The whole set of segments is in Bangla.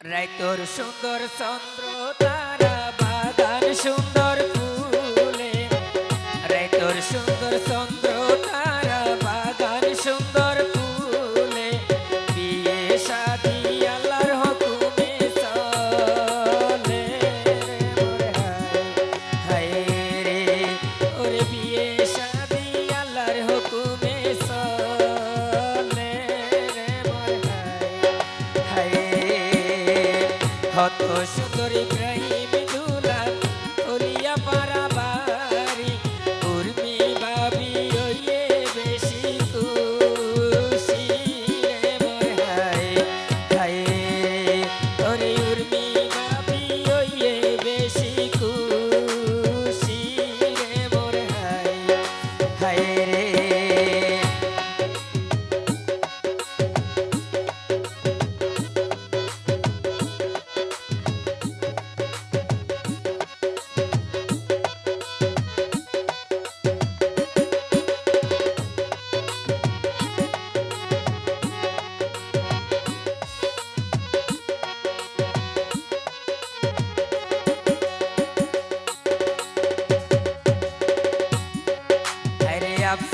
রায় তোর সুন্দর চন্দ্র।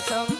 some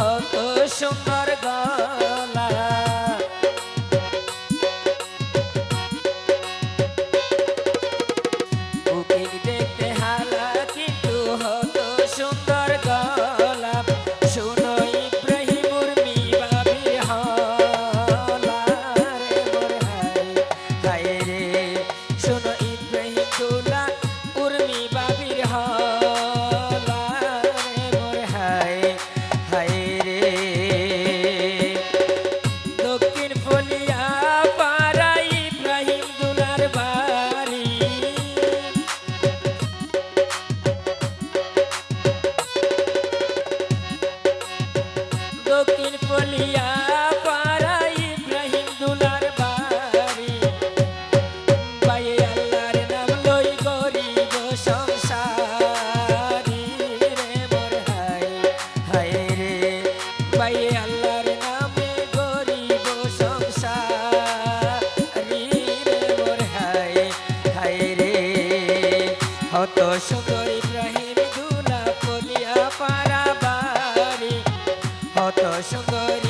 ಸಾಕ সুন্দরী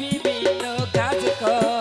বিভিন্ন কাজ কর।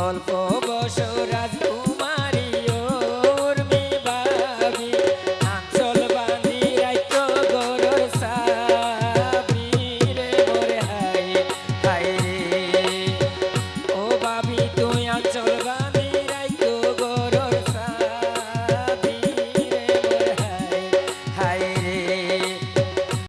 অল্প বসরাজ